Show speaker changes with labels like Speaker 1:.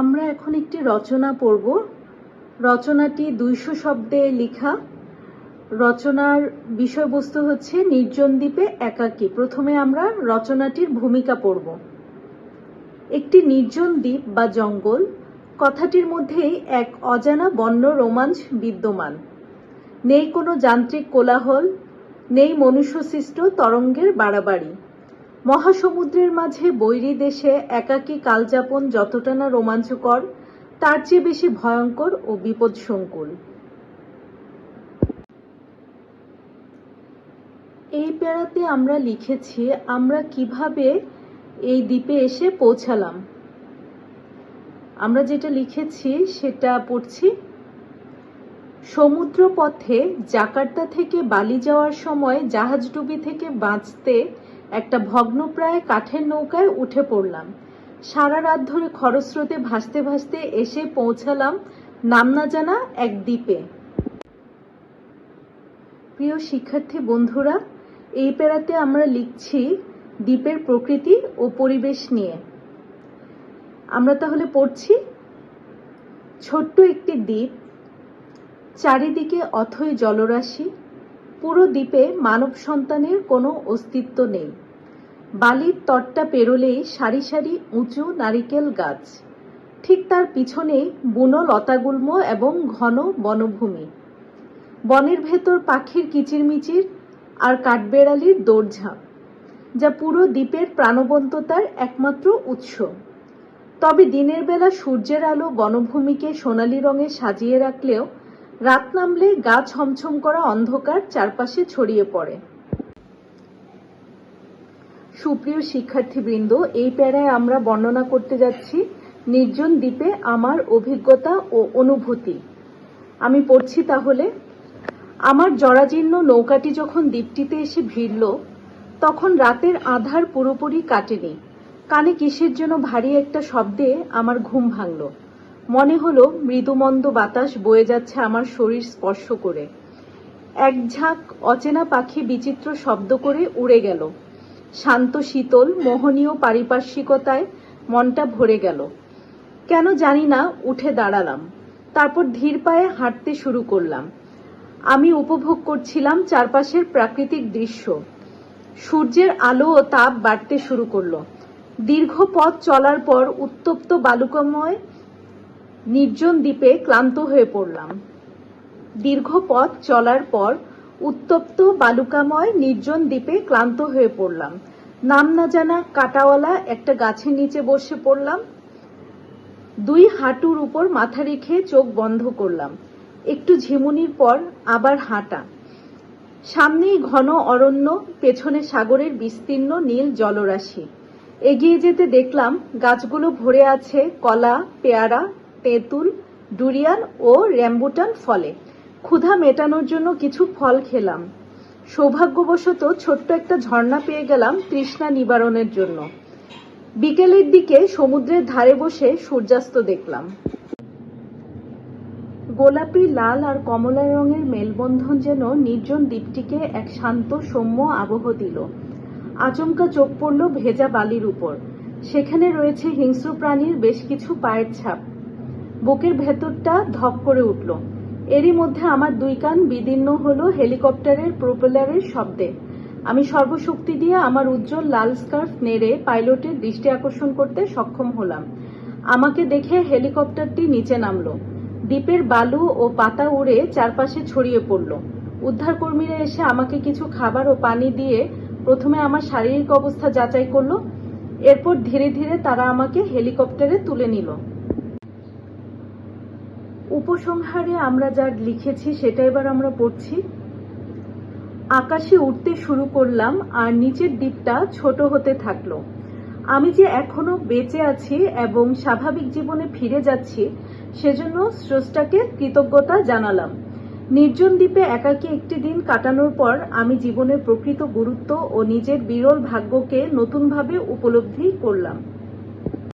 Speaker 1: আমরা এখন একটি রচনা পড়ব। রচনাটি দুইশো শব্দে লেখা। রচনার বিষয়বস্তু হচ্ছে নির্জন দ্বীপে একাকী। প্রথমে আমরা রচনাটির ভূমিকা পড়ব। একটি নির্জন দ্বীপ বা জঙ্গল কথাটির মধ্যেই এক অজানা বন্য রোমাঞ্চ বিদ্যমান। নেই কোনো যান্ত্রিক কোলাহল, নেই মনুষ্যসৃষ্ট তরঙ্গের বাড়াবাড়ি। মহাসমুদ্রের মাঝে বৈরী দেশে একাকী কালযাপন যতটা না রোমাঞ্চকর, তার চেয়ে বেশি ভয়ঙ্কর ও বিপদসংকুল। এই প্যারাতে আমরা লিখেছি, আমরা কীভাবে এই দ্বীপে এসে পৌঁছালাম। আমরা যেটা লিখেছি, সেটা পড়ছি সমুদ্র পথে জাকার্তা থেকে বালি যাওয়ার সময় জাহাজডুবি থেকে বাঁচতে একটা ভগ্নপ্রায় কাঠের নৌকায় উঠে পড়লাম। সারা রাত ধরে খরস্রোতে ভাসতে ভাসতে এসে পৌঁছালাম নাম না জানা এক দ্বীপে। প্রিয় শিক্ষার্থী বন্ধুরা, এই পেরাতে আমরা লিখছি দ্বীপের প্রকৃতি ও পরিবেশ নিয়ে। আমরা তাহলে পড়ছি ছোট্ট একটি দ্বীপ, চারিদিকে অথই জলরাশি পুরো দ্বীপে মানব সন্তানের কোনো অস্তিত্ব নেই। বালির তটটা পেরোলেই সারি সারি উঁচু নারিকেল গাছ। ঠিক তার পিছনেই বুনো লতাগুল্ম এবং ঘন বনভূমি। বনের ভেতর পাখির কিচিরমিচির আর কাঠবেড়ালির দৌড়ঝাঁপ, যা পুরো দ্বীপের প্রাণবন্ততার একমাত্র উৎস। তবে দিনের বেলা সূর্যের আলো বনভূমিকে সোনালি রঙে সাজিয়ে রাখলেও রাত নামলে গা ছমছম করা অন্ধকার চারপাশে ছড়িয়ে পড়ে। সুপ্রিয় শিক্ষার্থীবৃন্দ, এই প্যারায় আমরা বর্ণনা করতে যাচ্ছি নির্জন দ্বীপে আমার অভিজ্ঞতা ও অনুভূতি। আমি পড়ছি তাহলে, আমার জরাজীর্ণ নৌকাটি যখন দ্বীপটিতে এসে ভিড়ল, তখন রাতের আধার পুরোপুরি কাটেনি। কানে কিসের জন্য ভারী একটা শব্দে আমার ঘুম ভাঙল। মনে হলো মৃদুমন্দ বাতাস বয়ে যাচ্ছে আমার শরীর স্পর্শ করে। এক ঝাঁক অচেনা পাখি বিচিত্র শব্দ করে উড়ে গেল। শান্ত শীতল, মোহনীয় পারিপার্শ্বিকতায় মনটা ভরে গেল। কেন জানি না, উঠে দাঁড়ালাম। তারপর ধীর পায়ে হাঁটতে শুরু করলাম। আমি উপভোগ করছিলাম চারপাশের প্রাকৃতিক দৃশ্য। সূর্যের আলো ও তাপ বাড়তে শুরু করল। দীর্ঘ পথ চলার পর উত্তপ্ত বালুকাময় নির্জন দ্বীপে ক্লান্ত হয়ে পড়লাম। দীর্ঘ পথ চলার পর উত্তপ্ত বালুকাময় নির্জন দ্বীপে ক্লান্ত হয়ে পড়লাম। নাম না জানা কাটাওয়ালা একটা গাছের নিচে বসে পড়লাম। দুই হাঁটুর উপর মাথা রেখে চোখ বন্ধ করলাম। একটু ঝিমুনির পর আবার হাঁটা। সামনেই ঘন অরণ্য, পেছনে সাগরের বিস্তীর্ণ নীল জলরাশি। এগিয়ে যেতে দেখলাম গাছগুলো ভরে আছে কলা, পেয়ারা তেঁতুল, ডুরিয়ান ও র্যাম্বুটান ফলে। ক্ষুধা মেটানোর জন্য কিছু ফল খেলাম। সৌভাগ্যবশত ছোট্ট একটা ঝর্ণা পেয়ে গেলাম তৃষ্ণা নিবারণের জন্য। বিকেলের দিকে সমুদ্রের ধারে বসে সূর্যাস্ত দেখলাম। গোলাপি, লাল আর কমলা রঙের মেলবন্ধন যেন নির্জন দ্বীপটিকে এক শান্ত, সৌম্য আবহ দিল। আচমকা চোখ পড়ল ভেজা বালির উপর। সেখানে রয়েছে হিংস্র প্রাণীর বেশ কিছু পায়ের ছাপ। বুকের ভেতরটা ধপ করে উঠল। এরই মধ্যে আমার দুই কান বিদীর্ণ হলো হেলিকপ্টারের প্রোপেলারের শব্দে। আমি সর্বশক্তি দিয়ে আমার উজ্জ্বল লাল স্কার্ফ নেড়ে পাইলটের দৃষ্টি আকর্ষণ করতে সক্ষম হলাম। আমাকে দেখে হেলিকপ্টারটি নিচে নামলো। দ্বীপের বালু ও পাতা উড়ে চারপাশে ছড়িয়ে পড়ল। উদ্ধারকর্মীরা এসে আমাকে কিছু খাবার ও পানি দিয়ে প্রথমে আমার শারীরিক অবস্থা যাচাই করল। এরপর ধীরে ধীরে তারা আমাকে হেলিকপ্টারে তুলে নিল। উপসংহারে আমরা যা লিখেছি সেটা এবার আমরা পড়ছি। আকাশে উঠতে শুরু করলাম আর নিচের দ্বীপটা ছোট হতে থাকল। আমি যে এখনও বেঁচে আছি এবং স্বাভাবিক জীবনে ফিরে যাচ্ছি, সেজন্য স্রষ্টাকে কৃতজ্ঞতা জানালাম। নির্জন দ্বীপে একাকী একটি দিন কাটানোর পর আমি জীবনের প্রকৃত গুরুত্ব ও নিজের বিরল ভাগ্যকে নতুনভাবে উপলব্ধি করলাম।